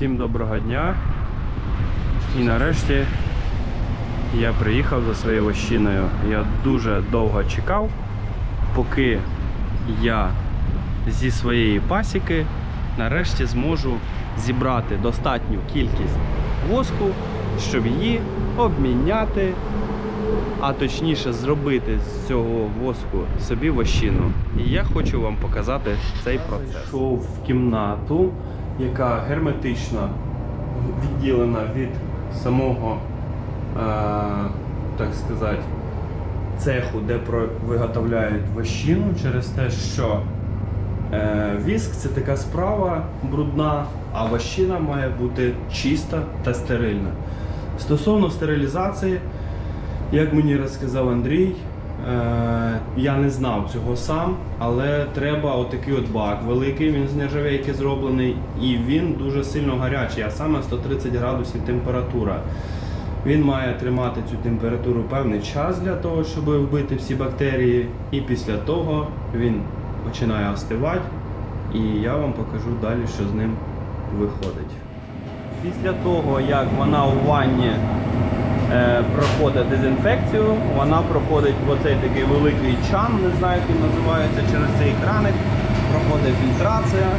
Всім доброго дня. І нарешті я приїхав за своєю вощиною. Я дуже довго чекав, поки я зі своєї пасіки нарешті зможу зібрати достатню кількість воску, щоб її обміняти, а точніше зробити з цього воску собі вощину. І я хочу вам показати цей процес. Йшов в кімнату, яка герметично відділена від самого, е, так сказати, цеху, де виготовляють вощину, через те, що е, віск це така справа брудна, а вощина має бути чиста та стерильна. Стосовно стерилізації, як мені розказав Андрій, я не знав цього сам, але треба отакий от бак великий, він з нержавейки зроблений, і він дуже сильно гарячий, а саме 130 градусів температура. Він має тримати цю температуру певний час для того, щоб вбити всі бактерії, і після того він починає остивати, і я вам покажу далі, що з ним виходить. Після того, як вона у ванні е, проходить дезінфекцію, вона проходить в оцей такий великий чан, не знаю, як він називається, через цей краник, проходить фільтрація.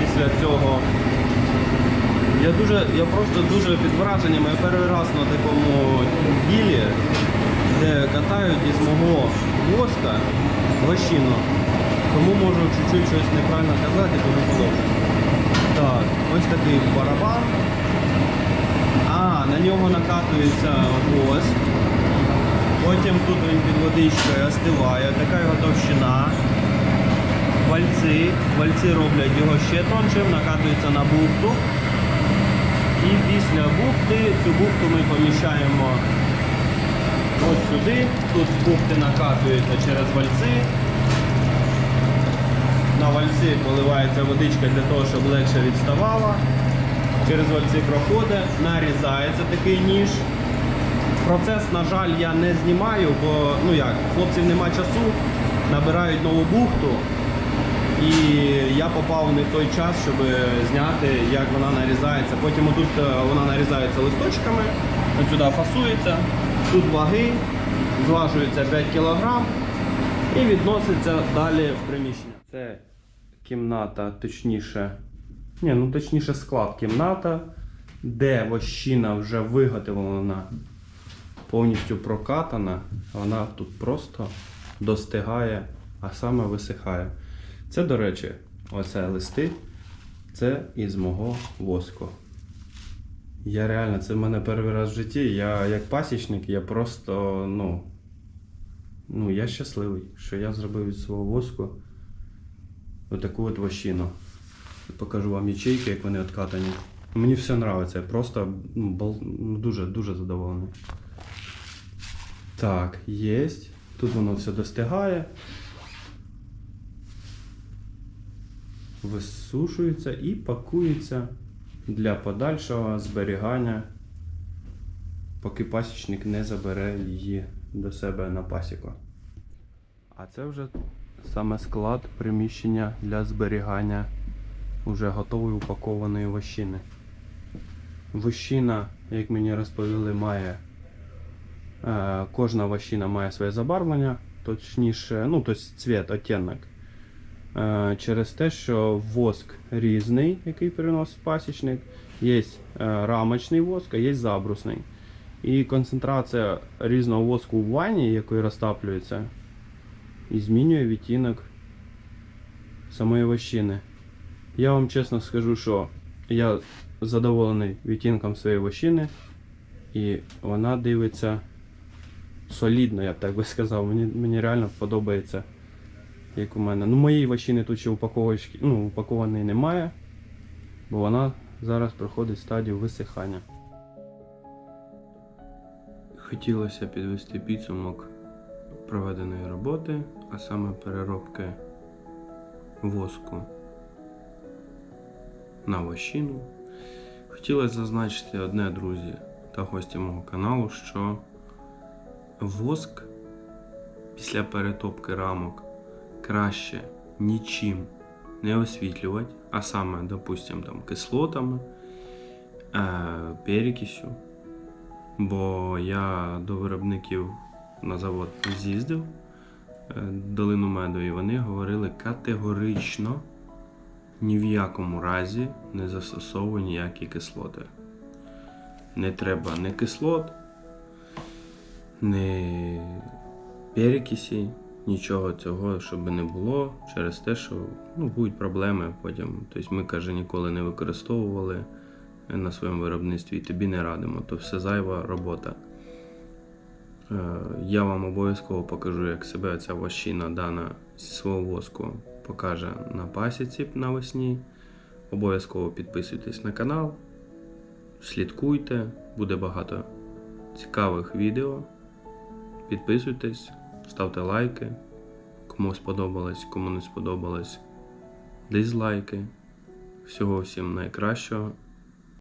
Після цього я дуже, я просто дуже під враженням. Я перший раз на такому ділі, де катають із мого воска вощину. Тому можу чуть-чуть щось неправильно казати, тому подобне. Так, ось такий барабан. На нього накатується воск. Потім тут він під водичкою остиває, така його товщина. Вальці. Вальці роблять його ще тоншим, накатується на бухту. І після бухти цю бухту ми поміщаємо ось сюди. Тут з бухти накатується через вальці. На вальці поливається водичка для того, щоб легше відставала. Через вальці проходить, нарізається такий ніж. Процес, на жаль, я не знімаю, бо ну як, хлопців нема часу, набирають нову бухту. І я попав не в той час, щоб зняти, як вона нарізається. Потім тут вона нарізається листочками, от сюди фасується, тут ваги, зважується 5 кг і відноситься далі в приміщення. Це кімната, точніше, ні, ну точніше склад кімната, де вощина вже виготовлена, повністю прокатана, вона тут просто достигає, а саме висихає. Це, до речі, оце листи, це із мого воску. Я реально, це в мене перший раз в житті. Я як пасічник, я просто, ну, ну, я щасливий, що я зробив від свого воску отаку от вощину. Покажу вам ячейки, як вони откатані. Мені все подобається, я просто ну, ну, дуже задоволений. Так, є. Тут воно все достигає. Висушується і пакується для подальшого зберігання, поки пасічник не забере її до себе на пасіку. А це вже саме склад приміщення для зберігання вже готової упакованої вощини. Вощина, як мені розповіли, має е, кожна вощина має своє забарвлення, точніше, ну, тобто цвіт, оттінок. Е, через те, що воск різний, який переносить пасічник, є е, рамочний воск, а є забрусний. І концентрація різного воску в ванні, який розтаплюється, і змінює відтінок самої вощини. Я вам чесно скажу, що я задоволений відтінком своєї вощини, і вона дивиться солідно, я б так би сказав. Мені, мені реально подобається як у мене. Ну, моєї вощини тут ще упаковочки, ну, упакованої немає, бо вона зараз проходить стадію висихання. Хотілося підвести підсумок проведеної роботи, а саме переробки воску на вощину. Хотілося зазначити одне, друзі та гості мого каналу, що воск після перетопки рамок краще нічим не освітлювати, а саме, допустим, там, кислотами, е, перекисю. Бо я до виробників на завод з'їздив е, долину меду, і вони говорили категорично ні в якому разі не застосовуй ніякі кислоти. Не треба ні кислот, ні перекисі, нічого цього, щоб не було, через те, що ну, будуть проблеми потім. Тобто ми, каже, ніколи не використовували на своєму виробництві і тобі не радимо. То все зайва робота. Е, Я вам обов'язково покажу, як себе ця вощина дана зі свого воску покаже на пасіці навесні. Обов'язково підписуйтесь на канал, слідкуйте, буде багато цікавих відео. Підписуйтесь, ставте лайки. Кому сподобалось, кому не сподобалось, дизлайки. Всього всім найкращого.